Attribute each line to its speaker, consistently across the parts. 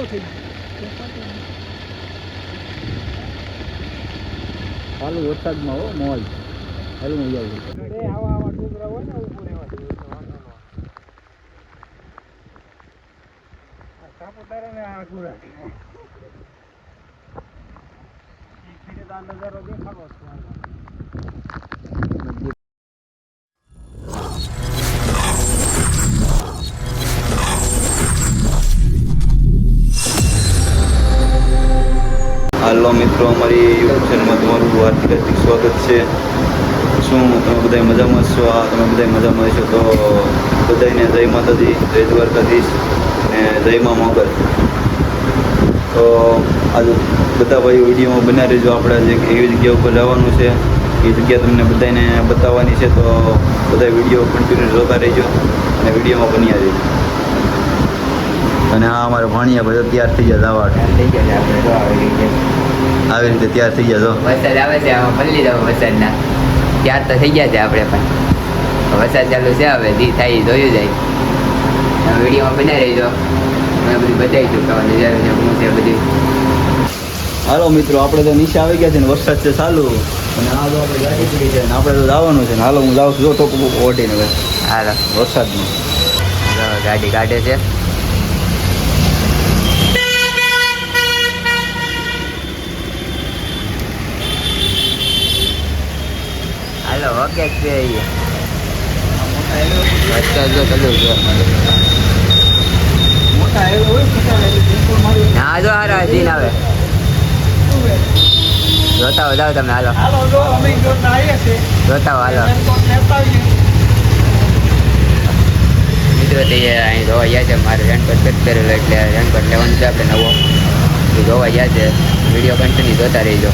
Speaker 1: ઝાખો થઈ.
Speaker 2: ચાલુ વરસાદમાં હો, મોજ હાલ જાઉં
Speaker 1: એ આવા આવા ડુંગરા હોય ને આવે. આ સાપુતારા ને આ તો નજારો દેખાડો
Speaker 2: હાર્દિક હાર્દિક સ્વાગત છે. શું તમે બધા મજામાં છો? આ તમે બધા મજામાં છો તો બધાને જય માતાજી, જય દ્વારકાધીશ અને જય મા મોગલ. તો આજે બધા ભાઈ વિડીયોમાં બનાવી રહેજો આપણે જે એવી જગ્યા ઉપર જવાનું છે. એ જગ્યા તમને બધાને બતાવવાની છે તો બધા વીડિયો કન્ટિન્યુ જોતા રહેજો અને વિડીયોમાં બન્યા રહેજો. અને આ અમારે ભાણિયા બધા તૈયાર થઈ ગયા જવા
Speaker 3: આવી છે
Speaker 2: રીતે તૈયાર થઈ ગયા જો
Speaker 3: વરસાદ આવે છે પલ્લી જાવ વરસાદના. તૈયાર તો થઈ ગયા છે આપણે પણ. વરસાદ ચાલુ છે હવે ધી થાય જોયું જાય. વિડીયોમાં બનાવી રહીજો. મેં બધું બતાવીશું કે નજારો છે હું છે બધું.
Speaker 2: હાલો મિત્રો આપણે તો નીચે આવી ગયા છે ને વરસાદ છે ચાલુ. અને આ તો આપણે ગાડી પડી છે ને આપણે તો જવાનું છે ને. હાલો હું જાઉં છું જો ટોપ ઓટીને હવે
Speaker 3: હાલો.
Speaker 2: વરસાદમાં.
Speaker 3: ગાડી કાઢે છે હાલો ઓકે છે
Speaker 2: ને
Speaker 3: જો હારા સીન આવે. જોતા હો જાઓ તમે હાલો.
Speaker 1: જોતા
Speaker 3: હો હાલો. મિત્રો તે અહીં જોવા ગયા છે મારે રેનકોટ કટ કરેલો એટલે રેનકોટ લેવાનું છે આપણે નવો. એ જોવા ગયા છે. વીડિયો કન્ટિન્યુ જોતા રહીજો.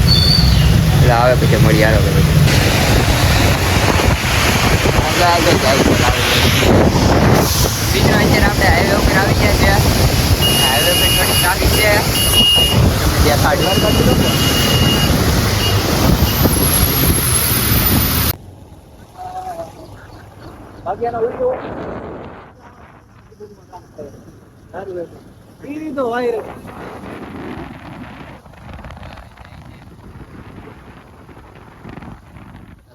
Speaker 3: એટલે આવે પછી મળી આવે પછી. જાય આવે અત્યારે આપણે હાઈવે ઉપર આવી ગયા છે હાઈવે પર થોડી છે
Speaker 1: તમે વીડિયો સારું એમ. પી લીધો વાયરસ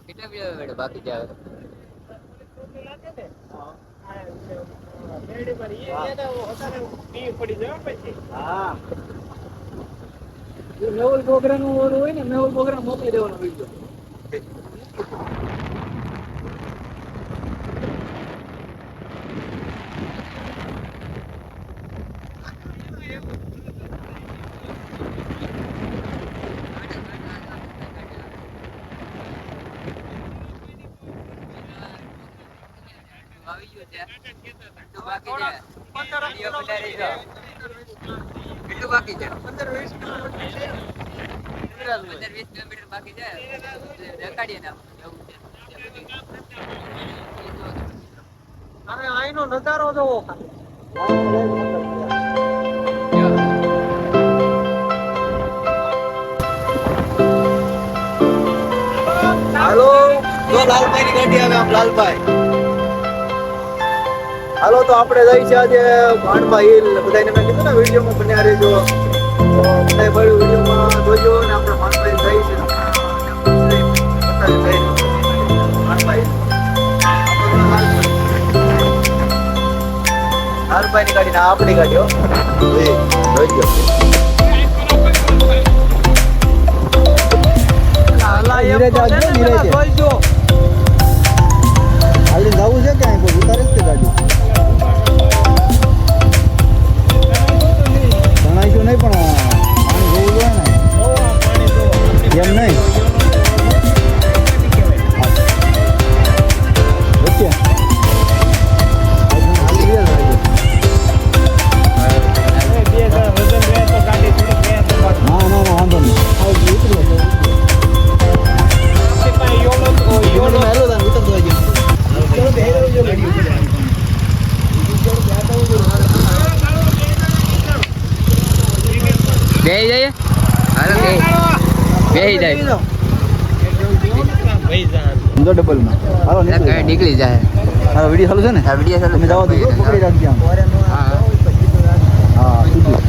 Speaker 3: કેટલા બાકી છે હવે?
Speaker 1: હા જો મેહુલ બોગરા નું ઓરું હોય ને મેહુલ બોગરા મોકલી દેવાનો વીડિયો
Speaker 3: આવી ગયું છે કેટલું બાકી છે વીડિયો બનાવી જો. કેટલું બાકી છે.
Speaker 1: પંદર વીસ કિલોમીટર છે
Speaker 3: દેખાડીએ ને
Speaker 1: અહીંનો નજારો જોવો ખાલી.
Speaker 2: લાલભાઈ ની ગાડી આવે આમ લાલભાઈ. હાલો તો આપણે જઈ છે આજે ભાણબા હિલ બધાને મેં કીધું ને વિડીયોમાં બન્યા રહેજો બધા ભાઈ વિડીયોમાં જોજો ને આપણે હિલ જઈ છે જઈ. લાલભાઈ ની ગાડી ના આપણી ગાડીઓ.
Speaker 1: પેલા જોઈજો.
Speaker 2: હાલી જવું છે કે અહીં કોઈ ઉતારે જ તે ગાડી
Speaker 3: બેહી જાય.
Speaker 2: સમજો ડબલમાં. હાલો નીકળી.
Speaker 3: નીકળી જાય.
Speaker 2: હા વીડિયો ચાલુ છે ને?
Speaker 3: હા વીડિયો ચાલુ
Speaker 2: જાઓ તો પકડી રાખજે આમ.
Speaker 3: હા.
Speaker 2: હા સીધું.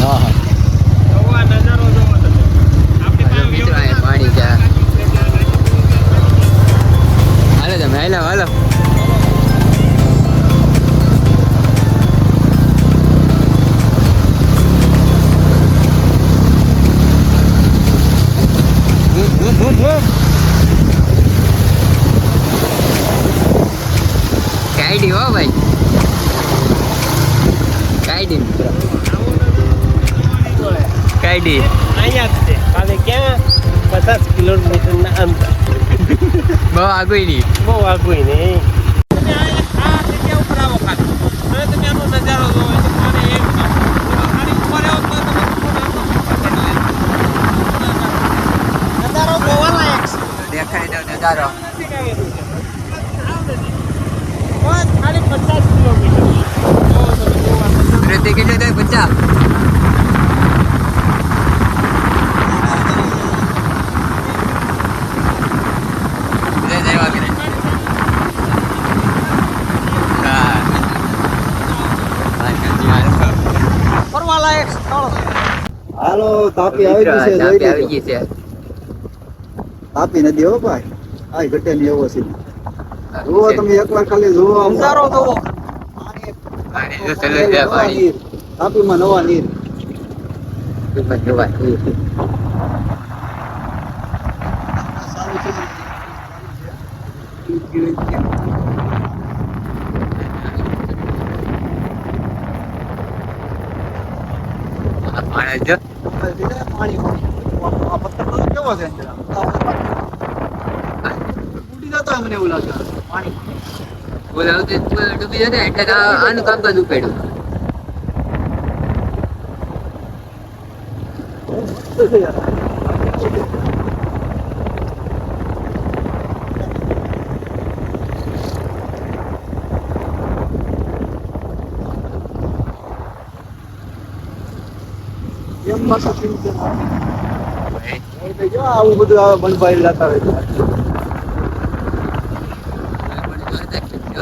Speaker 2: હા હા.
Speaker 3: પાણી છે હાલો તમે હાલો હાલો. કાઢી હો ભાઈ કાઢી મિત્રો કાઢી
Speaker 1: અહીંયા જ છે ખાલી ક્યાં પચાસ કિલોમીટરના અંતર
Speaker 3: બહુ આગળ નહીં
Speaker 1: બહુ આગું નહીં તમે આ આ જગ્યા ઉપર આવો ખાલી હવે તમે આનો નજારો જોવો એટલે મને એમ કહો. ખાલી ઉપર આવો તો તમે નજારો જોવાલાયક છે
Speaker 3: દેખાય તો નજારો
Speaker 1: નથી કાંઈ એવું છે. બસ ખાલી પચાસ કિલોમીટર જોવો તમે જોવા
Speaker 3: પ્રતિ કેટલો થાય પચાસ બધા જવા કરે. હા. હા,
Speaker 1: ફરવાલાયક સ્થળ
Speaker 2: હાલો તાપી આવી
Speaker 3: મિત્રો,
Speaker 2: ગઈ છે
Speaker 3: તાપી
Speaker 2: જોઈ
Speaker 3: આવી
Speaker 2: લેજો
Speaker 3: ગઈ છે
Speaker 2: તાપી નદી હો ભાઈ આ ઘટે ની એવો છે. જુઓ તમે એકવાર ખાલી જુઓ
Speaker 3: અંધારો
Speaker 2: જુઓ. તાપીમાં નવા નીર.
Speaker 3: પાણી જો.
Speaker 2: પાણી આ પથ્થર કેવો છે મને એવું પાણી.
Speaker 3: વખતે ડૂબી ને એટલે આનું કામકાજ ઉપાડ્યું.
Speaker 2: એમ આવું બધું આવે ભાઈ જતા હોય તો. બનભાઈ બેઠી ગયો અને આપણને લાઈન ત્યાં ઘૂસી ગયો.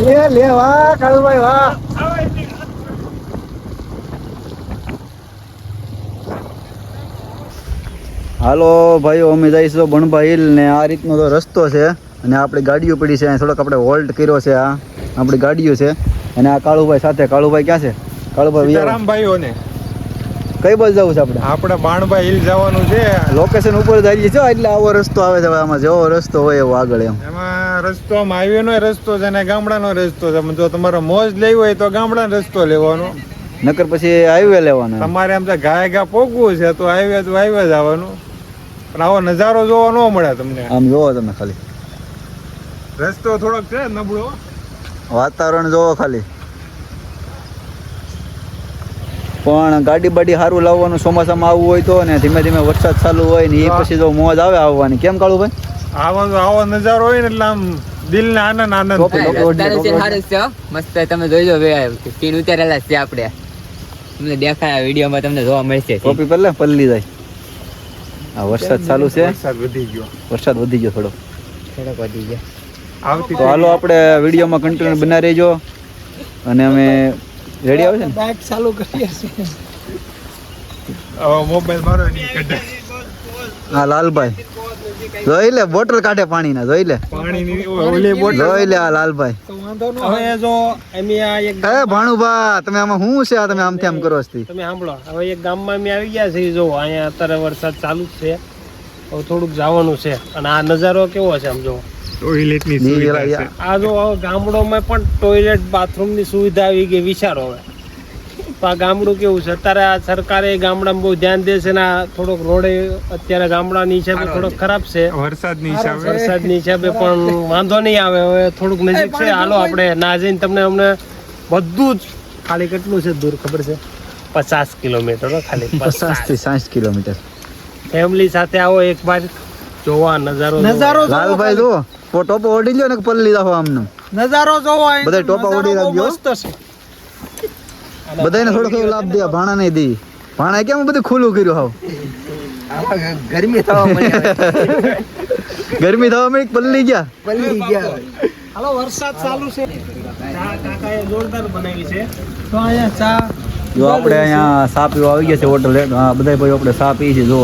Speaker 2: લે લે વાહ કાળુભાઈ વાહ હાલો ભાઈઓ અમે જઈશું બણભા હિલ ને આ રીતનો તો રસ્તો છે અને આપણી ગાડીઓ પડી છે. અહીં થોડોક આપણે હોલ્ટ કર્યો છે આ આપણી ગાડીઓ છે. અને આ કાળુભાઈ સાથે. કાળુભાઈ ક્યાં છે? કાળુભાઈ
Speaker 4: રામભાઈઓને
Speaker 2: કઈ બાજુ જવું છે આપણે?
Speaker 4: આપણે બાણભાઈ હિલ જવાનું છે.
Speaker 2: લોકેશન ઉપર જઈએ છો એટલે આવો રસ્તો આવે છે. આમાં જેવો રસ્તો હોય એવો આગળ એમ.
Speaker 4: એમાં રસ્તો આમ હાઈવે નો રસ્તો છે અને ગામડાનો રસ્તો છે. જો તમારે મોજ લેવી હોય તો ગામડાનો રસ્તો લેવાનો.
Speaker 2: નકર પછી હાઈવે લેવાનો એમ.
Speaker 4: તમારે આમ તો ગાય ગા પોગવું છે તો હાઈવે તો હાઈવે જવાનું પણ આવો નજારો જોવા ન મળે તમને.
Speaker 2: આમ જોવો તમે ખાલી.
Speaker 4: રસ્તો થોડોક છે નબળો.
Speaker 2: વાતાવરણ જોવો ખાલી. પણ ગાડી બાડી સારું લાવવાનું ચોમાસામાં આવવું હોય તો ને ધીમે ધીમે વરસાદ ચાલુ હોય ને એ પછી જો મોજ આવે આવવાની. કેમ કાળુભાઈ?
Speaker 4: આવો આવો નજારો હોય ને એટલે આમ દિલ ને આનંદ આનંદ.
Speaker 3: મસ્ત તમે જોઈજો સીન ઉતારેલા છે આપણે. તમને દેખાય વિડીયોમાં તમને જોવા મળશે.
Speaker 2: ટોપી પર લે પલ્લી જાય આ વરસાદ ચાલુ છે?
Speaker 4: વરસાદ વધી ગયો.
Speaker 2: વરસાદ વધી ગયો થોડો.
Speaker 3: થોડોક વધી ગયો.
Speaker 4: આવતી
Speaker 2: તો હાલો આપણે વિડીયોમાં કન્ટિન્યુ બના રહેજો. અને અમે રેડી આવે છે ને?
Speaker 1: બાઇક ચાલુ કરીએ છીએ.
Speaker 4: મોબાઈલ મારો એની કડે
Speaker 2: હા લાલભાઈ. જોઈ લે બોટલ કાઢે પાણીના જોઈ લે.
Speaker 4: પાણીની ઓલી બોટલ
Speaker 2: જોઈ લે આ લાલભાઈ.
Speaker 1: હવે જો અમે આ એક
Speaker 2: એ ભાણુભા તમે આમાં શું છે? આ તમે આમથી આમ કરો છો
Speaker 1: તમે સાંભળો હવે એક ગામમાં અમે આવી ગયા છે જો અહીંયા અત્યારે વરસાદ ચાલુ જ છે. હવે થોડુંક જવાનું છે. અને આ નજારો કેવો છે આમ જો?
Speaker 4: ટોયલેટની
Speaker 2: ની
Speaker 4: સુવિધા
Speaker 1: આ જો ગામડોમાં પણ ટોયલેટ બાથરૂમની સુવિધા આવી ગઈ વિચારો હવે. આ ગામડું કેવું છે? અત્યારે આ સરકારે ગામડામાં બહુ ધ્યાન દે છે ને આ થોડોક રોડે અત્યારે ગામડાની હિસાબે થોડોક ખરાબ છે.
Speaker 4: વરસાદની હિસાબે.
Speaker 1: વરસાદની હિસાબે પણ વાંધો નહીં આવે. હવે થોડુંક નજીક છે. હાલો આપણે ના જઈને તમને અમને બધું જ ખાલી કેટલું છે દૂર ખબર છે? પચાસ કિલોમીટર ખાલી.
Speaker 2: પચાસથી સાઠ કિલોમીટર.
Speaker 1: ફેમિલી સાથે આવો એક વાર. જોવા નજારો
Speaker 5: નજારો
Speaker 2: લાલભાઈ જુઓ. ટોપો ઓઢી લ્યો ને પલ્લી રાખો આમનું.
Speaker 5: નજારો જોવો
Speaker 2: બધા ટોપા
Speaker 5: ઓઢી
Speaker 2: રાખજો.
Speaker 5: મસ્ત છે.
Speaker 2: બધાને થોડો થોડો લાભ દે ભાણા નહીં દી. ભાણા કેમ બધું ખુલ્લું કર્યું હાવ?
Speaker 3: ગરમી થવા મળે
Speaker 2: ગરમી થવા મળી પલ્લી ગયા?
Speaker 3: પલ્લી ગયા.
Speaker 5: હાલો વરસાદ ચાલુ છે.
Speaker 1: ચા કાકાએ જોરદાર બનાવી છે.
Speaker 5: તો અહીંયા ચા
Speaker 2: જો આપણે અહીંયા સા પીવા આવી ગયા છે હોટલ બધા ભાઈ આપણે સા પી છે જો.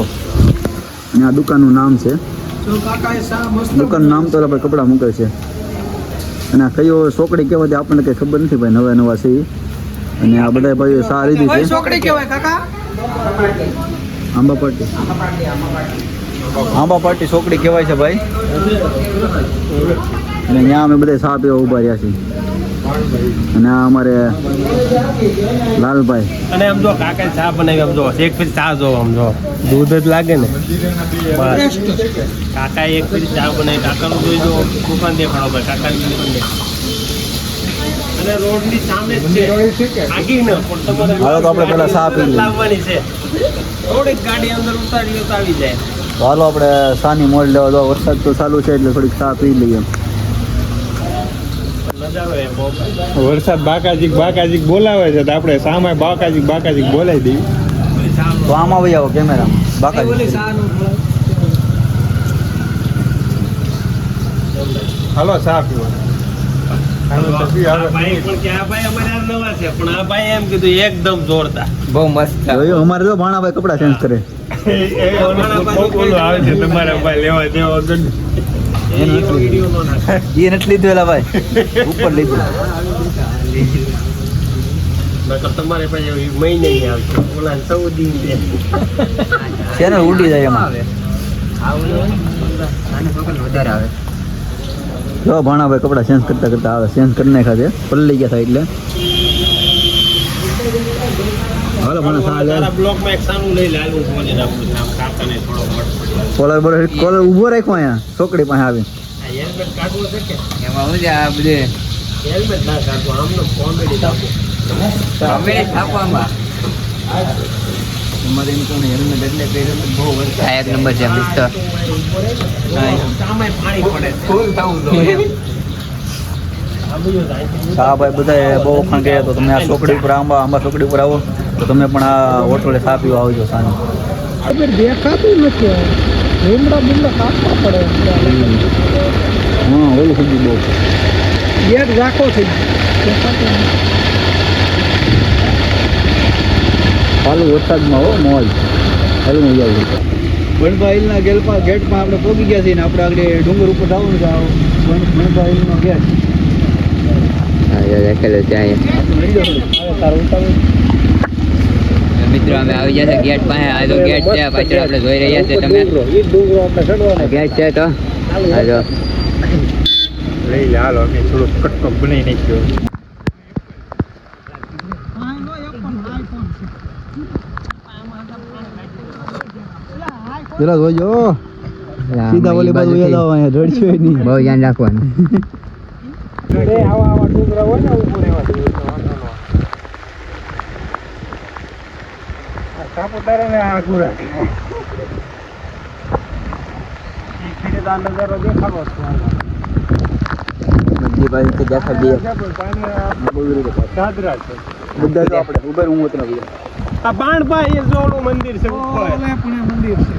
Speaker 2: અહીંયા દુકાનનું નામ છે.
Speaker 5: જો કાકાએ ચા મસ્ત
Speaker 2: દુકાનનું નામ તો આપણે કપડાં મૂકે છે. અને કયો છોકડી કેવા તે આપણને કંઈ ખબર નથી ભાઈ નવા નવા છે. અને આ બધા ભાઈઓ સા
Speaker 5: રીતે
Speaker 2: છે
Speaker 5: છોકરી કહેવાય કાકા?
Speaker 2: આંબા પાટી. આંબા પાટી છોકરી કહેવાય છે ભાઈ. અને અહીંયા અમે બધા સા પીવા ઊભા રહ્યા છીએ. અને આ અમારે લાલભાઈ.
Speaker 1: અને આમ જો કાકા ચા બનાવી આમ જો એક ફીર ચા જો આમ જો. દૂધ જ લાગે ને. કાકા એક પછી ચા બનાવી કાકાનું જોઈ જો દુકાન દેખાડો ભાઈ કાકાની દુકાન દેખાડો. અને રોડની સામે જ છે. આગી ન પણ તમારે
Speaker 2: હાલો તો આપણે પહેલા ચા પી
Speaker 1: લાવવાની છે. થોડીક ગાડી અંદર ઉતારી તો આવી જાય.
Speaker 2: હાલો આપણે સાની મોડ લેવા દો વરસાદ તો ચાલુ છે એટલે થોડીક સા પી લઈએ.
Speaker 4: વરસાદ બાકાજીક બાકાજીક બોલાવે છે તો આપણે સામે બાકાજીક બાકાજીક બોલાવી દઈએ.
Speaker 2: તો આમાં વહી આવો કેમેરામાં. બાકાજી
Speaker 4: હાલો ચા પીવા. હાલો તો પી,
Speaker 1: આ
Speaker 4: હાલો.
Speaker 1: ભાઈ પણ કે આ ભાઈ અમારે આ નવા છે પણ આ ભાઈ એમ કીધું એકદમ જોરદાર.
Speaker 3: બહુ મસ્ત
Speaker 2: અમારે જો ભાણાભાઈ કપડા ચેન્જ કરે.
Speaker 4: એ છે
Speaker 1: નો નાખે.
Speaker 2: એ નથી લીધું એલા ભાઈ. ઉપર લીધું.
Speaker 1: તમારે પાસે મહિને આવશે ઓલા સૌદી ને
Speaker 2: ઉડી જાય એમાં.
Speaker 3: આને વધારે આવે.
Speaker 2: જો ભાણાભાઈ કપડા ચેન્જ કરતા કરતા આવે ચેન્જ કરી નાખ્યા છે. પલ્લી ગયા થાય એટલે. હાલો ભાણા
Speaker 1: એક સાનું લઈ કાકાને થોડો
Speaker 2: કોલર બોલર કોલર ઊભો રાખ્યો અહીંયા છોકરી પાસે આવી
Speaker 1: હેલ્મેટ કાઢવો છે કે?
Speaker 3: એમાં હું છે આ બધે?
Speaker 1: હેલ્મેટ ના કાઢવો આમનો કોમેડી કાઢવો
Speaker 3: અમે છાપવામાં એક નંબર છે મસ્ત
Speaker 2: હા ભાઈ બધા બહુ વખાણ કર્યા તો તમે આ છોકરી ઉપર આંબા આંબા છોકડી ઉપર આવો. તો તમે પણ આ હોટલે સા પીવા આવજો સાંજે
Speaker 5: દેખાતું નથી લીમડા બીમડા કાપવા પડે
Speaker 2: હા ઓલું સુધી બહુ.
Speaker 5: ગેટ રાખો થઈ
Speaker 2: ચાલુ વરસાદમાં હો મોજ. હાલ મજા આવી વણભા હિલના ગેલમાં ગેટમાં આપણે પહોંચી ગયા છીએ ને આપણે આગળ ડુંગર ઉપર જવાનું છે વણભા હિલનો ગેટ.
Speaker 3: લખેલું છે અહીંયા. મિત્રો અમે આવી ગયા છે ગેટ પાસે. આ તો ગેટ છે પાછળ આપણે જોઈ રહ્યા છે તમે. ગેટ છે તો. આ
Speaker 4: લઈ લે હાલો અમે થોડું કટકો બનાવી નાખ્યો
Speaker 5: આનો એક પણ iPhone છે.
Speaker 2: જરા જોજો સીધા ઓલી બાજુ યાદ આવો અહીંયા રડશો નહીં.
Speaker 3: બહુ ધ્યાન રાખવાનું.
Speaker 1: એ આવા આવા ડુંગરા હોય ને ઉપર એવા.
Speaker 4: સાપુતારા ને આ ગુરા.
Speaker 1: નજારો દેખાડો
Speaker 2: બધી બાજુ દેખાડ દઈએ બધા તો આપણે. ઉભર હું ઉતરા
Speaker 1: આ બાણભાઈ એ જોડું મંદિર છે ઉપર.
Speaker 5: પણ મંદિર છે.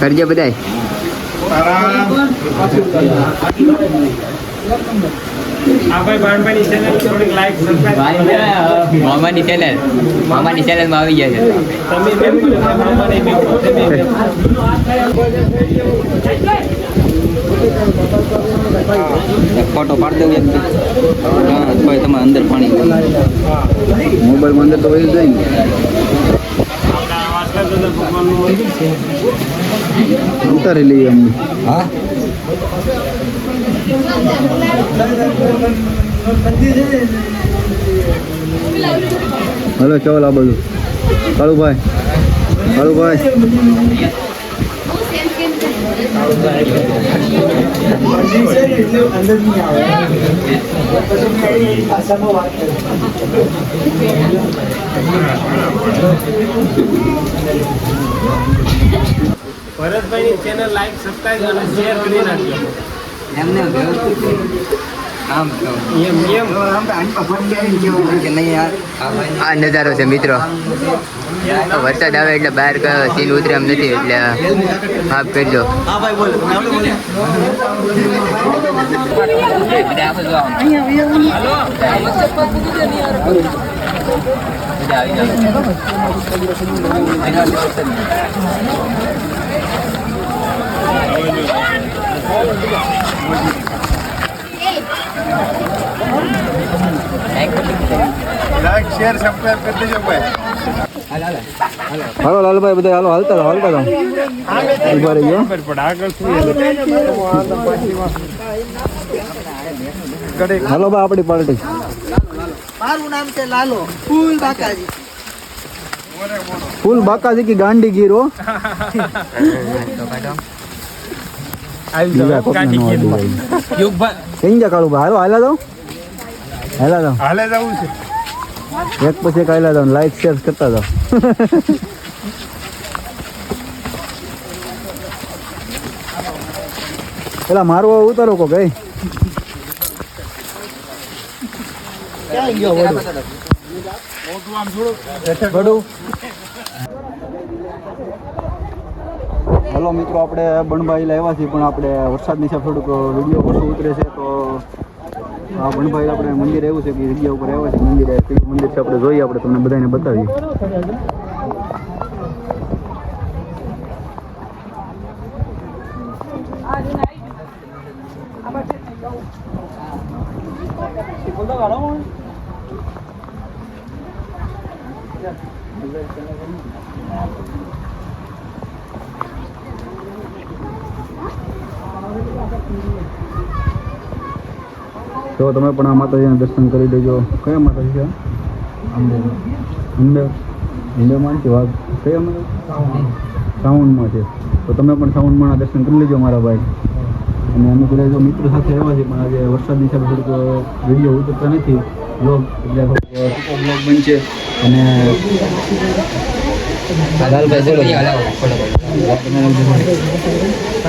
Speaker 3: કરજો બધાય. મામાની ચેનલ મામાની ચેનલમાં આવી ગયા છે.
Speaker 1: તમે તમે
Speaker 2: ફોટો પાડી દઉં એક કોઈ તમારે અંદર પાણી મોબાઈલમાં અંદર તો વહી જાય ને.
Speaker 1: ભગવાનનું મંદિર છે
Speaker 2: ઉતારી લઈએ અમને હા? હલો ચાલ આ બધું? કાળુભાઈ કાળુભાઈ.
Speaker 1: ભરતભાઈની ચેનલ લાઈક સબસ્ક્રાઇબ અને શેર કરી નાખજો.
Speaker 3: એમને આમ
Speaker 1: એમ એમ.
Speaker 3: આ નજારો છે મિત્રો. વરસાદ આવે એટલે બહાર કયો સીન ઉતરે એમ નથી એટલે માફ કરજો.
Speaker 4: આવી શેર સબસ્ક્રાઇબ કરી દેજો ભાઈ
Speaker 2: હાલો લાલભાઈ બધા હાલો હાલતા રહો હાલતા રહો ઊભા રહી ગયો
Speaker 1: પણ આગળ શું
Speaker 2: હાલો બા આપણી પાર્ટી
Speaker 5: મારું નામ છે લાલો ફૂલ બાકાજી.
Speaker 2: ફૂલ બાકાજી કી ગાંડી ગીરો
Speaker 1: આવી જાવ કાઢી ગીરમાં યુગભાઈ
Speaker 2: કઈ જા કાળું હાલો હાલા દો હાલા દો
Speaker 4: હાલે જવું છે.
Speaker 2: એક પછી એક હાલા દો લાઈક શેર કરતા જાઓ. પેલા મારવા ઉતારો કો ગઈ
Speaker 5: ક્યાં ગયો વડો
Speaker 2: બડું હલો મિત્રો, આપણે બણભાઈ લાવ્યા છીએ, પણ આપણે વરસાદની સાથે થોડુંક વીડિયો ઓછો ઉતરે છે, તો આ બણભાઈ આપણે મંદિર આવ્યું છે, કે જગ્યા ઉપર આવ્યા છે, મંદિર મંદિર છે આપણે જોઈએ, આપણે તમને બધાને બતાવીએ. તો તમે પણ આ માતાજીના દર્શન કરી દેજો. કયા માતાજી છે? અંબે. અંબે? અંબેમાન છે? વાત કયા માતા સાઉન્ડમાં. છે. તો તમે પણ સાઉન્ડમાં દર્શન કરી લેજો મારા ભાઈ. અને અમે બધા જો મિત્રો સાથે આવ્યા છે પણ આજે વરસાદની સાથે થોડુંક વીડિયો ઉતરતા નથી. બ્લોગ એટલે ટૂંકો બ્લોગ બનશે અને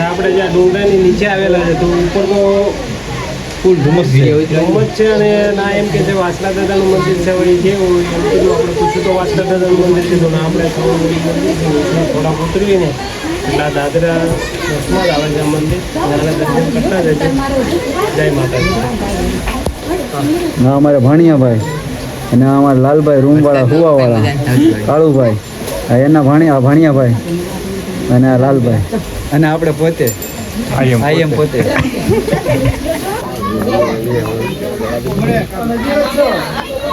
Speaker 1: આપણે જ્યાં ડુંગરાની નીચે આવેલા છે તો ઉપર તો
Speaker 3: ફૂલ ધુમ્મસ છે.
Speaker 1: ધુમ્મસ છે અને ના એમ કે છે વાસણા દાદાનું મંદિર છે વળી છે એમ કીધું આપણે પૂછ્યું તો વાસણા દાદાનું મંદિર છે તો ના આપણે થોડા ઉતરીએ ને. એટલે આ દાદરા બસમાં જ આવે છે આ મંદિર. દર્શન કરતા જ છે. જય માતાજી.
Speaker 2: ના અમારા ભાણિયાભાઈ અને અમારા લાલભાઈ રૂમવાળા હુવાવાળા કાળુભાઈ. આ એના ભાણિયા ભાણિયાભાઈ અને આ લાલભાઈ. અને આપણે પોતે આઈ એમ પોતે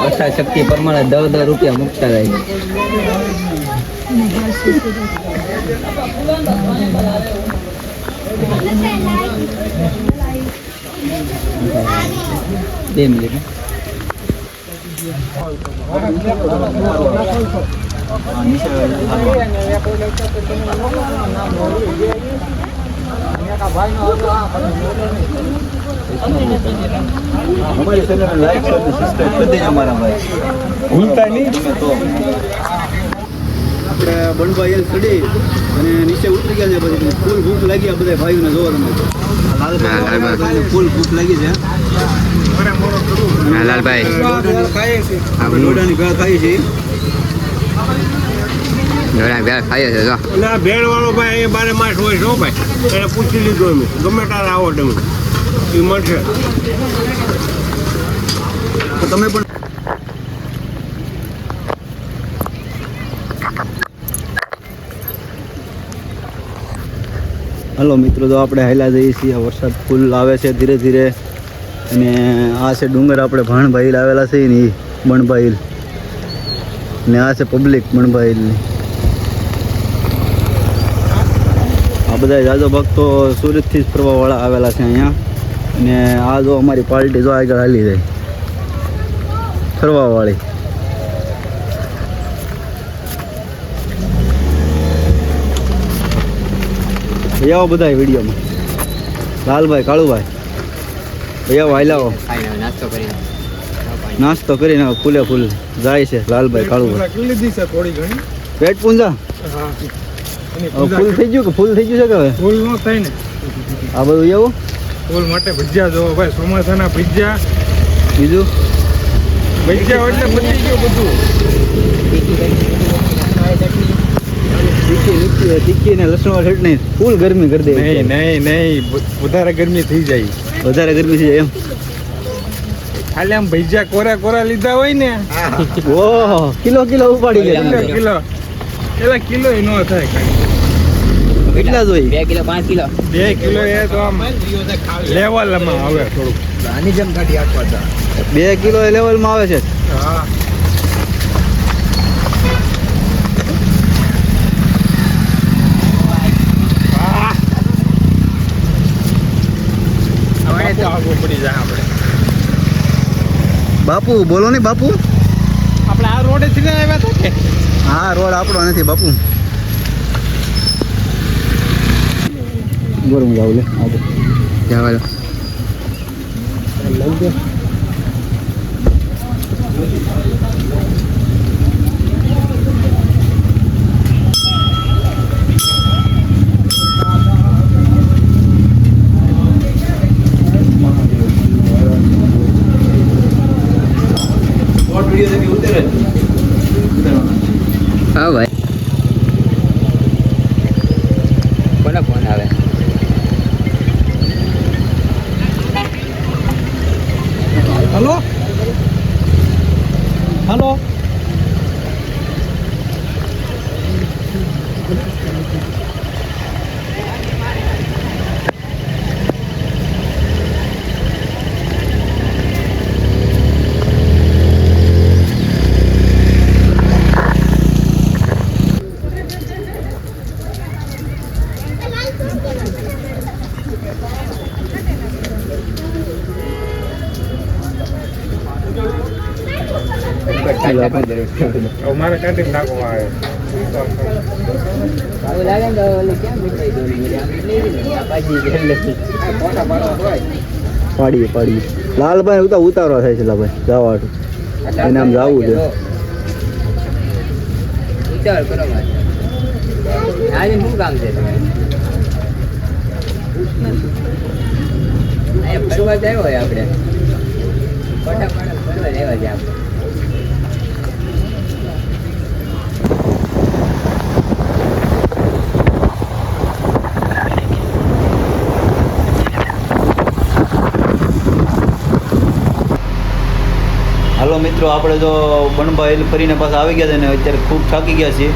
Speaker 3: વરસાદ શક્તિ પ્રમાણે દસ દસ રૂપિયા મૂકતા જાય બે મિનિટ
Speaker 2: અમારી ચેનલને લાઈક શેર અને સબસ્ક્રાઇબ કરી દેજો મારા ભાઈ
Speaker 4: ભૂલતા નહીં.
Speaker 2: તો આપણે બનભાઈ એલ ચડી અને નીચે ઉતરી ગયા છે પછી ફૂલ ભૂખ લાગી આ બધા ભાઈઓને જોવા તમે. ફૂલ ભૂખ લાગી છે.
Speaker 3: હા, ખાઈ
Speaker 2: આપણે લોડાની ભેળ ખાઈ છે
Speaker 3: ઘણા બે ખાઈએ છે જો.
Speaker 1: અને આ ભેળવાળો ભાઈ એ બારે માસ હોય છે ભાઈ. એને પૂછી લીધું એમ. ગમે તારે આવો તમે. એ મળશે.
Speaker 2: તો તમે પણ હલો મિત્રો તો આપણે હાલ્યા જઈએ છીએ. વરસાદ ફૂલ આવે છે ધીરે ધીરે. અને આ છે ડુંગર આપણે ભાણભાઈ આવેલા છે ને એ બણભાઈ ને આ છે પબ્લિક બણભાઈ બધા જાજો ભક્તો સુરતથી જ ફરવાવાળા આવેલા છે અહીંયા. અને આ જો અમારી પાર્ટી જો આગળ હાલી જાય. ફરવાવાળી. આવો બધા વિડીયોમાં. લાલભાઈ કાળુભાઈ. ભાઈ આવો હાલ્યાવો
Speaker 3: નાસ્તો કરીને
Speaker 2: નાસ્તો કરીને ફૂલે ફૂલ. જાય છે લાલભાઈ કાળુભાઈ. પેટ પૂંજા?
Speaker 4: હા.
Speaker 2: ફૂલ થઈ ગયું કે ફૂલ થઈ ગયું છે કે હવે?
Speaker 4: ફૂલ નો થાય ને.
Speaker 2: આ બધું એવું?
Speaker 4: ફૂલ માટે ભજીયા જોવો ભાઈ ચોમાસાના ભજીયા.
Speaker 2: બીજું?
Speaker 4: ભજીયા એટલે બચી ગયું બધું.
Speaker 2: તીખી તીખી તીખી ને લસણ ચટણી. ફૂલ ગરમી કરી દે
Speaker 4: નહીં નહીં નહીં. વધારે ગરમી થઈ જાય.
Speaker 2: વધારે ગરમી છે એમ.
Speaker 4: ખાલી આમ ભજીયા કોરા કોરા લીધા હોય ને.
Speaker 2: ઓહો કિલો કિલો ઉપાડી
Speaker 4: કિલો
Speaker 2: લે.
Speaker 4: કિલો એલા કિલો નો ન થાય કાંઈ
Speaker 2: કેટલા જોઈ
Speaker 3: બે કિલો પાંચ કિલો.
Speaker 4: બે કિલો એ તો આમ લેવલમાં આવે થોડુંક.
Speaker 2: બે કિલો લેવલમાં આવે છે?
Speaker 4: હા. હવે આગળ પડી જાય આપણે.
Speaker 2: બાપુ બોલો ને બાપુ.
Speaker 4: આપણે આ રોડે થી આવ્યા હતા કે?
Speaker 2: હા રોડ આપણો નથી બાપુ. બોલો હું જાઉં લે આગળ
Speaker 3: જવા દો હા ભાઈ કોનો ફોન આવે
Speaker 5: હલો હલો
Speaker 4: અમારે કાઢી નાખવા આવે
Speaker 3: આવું લાગે ને તો ઓલી ક્યાં મીઠાઈ દોરી ગઈ? આમ લઈ લીધી ને, આ ભાજી છે એટલે. આ ફોટા નાખો આવે?
Speaker 2: પાડીએ પાડીએ. લાલભાઈ ઉતા ઉતારો થાય છે લાભાઈ જવાનું. એને આમ જાવું છે.
Speaker 3: ઉતાવળ કરો. આજે શું કામ છે ફરવા આવ્યો હોય આપણે ફટાફટ ફરવા આવ્યા છે આપણે
Speaker 2: હાલો મિત્રો, આપણે જો બણભા હિલ ફરીને પાછા આવી ગયા છે ને અત્યારે ખૂબ થાકી ગયા છીએ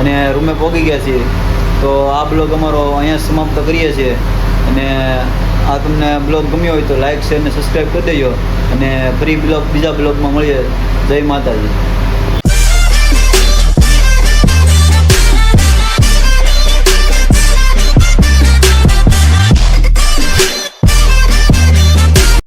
Speaker 2: અને રૂમે પહોંચી ગયા છીએ. તો આ બ્લોગ અમારો અહીંયા સમાપ્ત કરીએ છીએ. અને આ તમને બ્લોગ ગમ્યો હોય તો લાઇક શેર અને સબસ્ક્રાઈબ કરી દેજો. અને ફરી બ્લોગ, બીજા બ્લોગમાં મળીએ. જય માતાજી.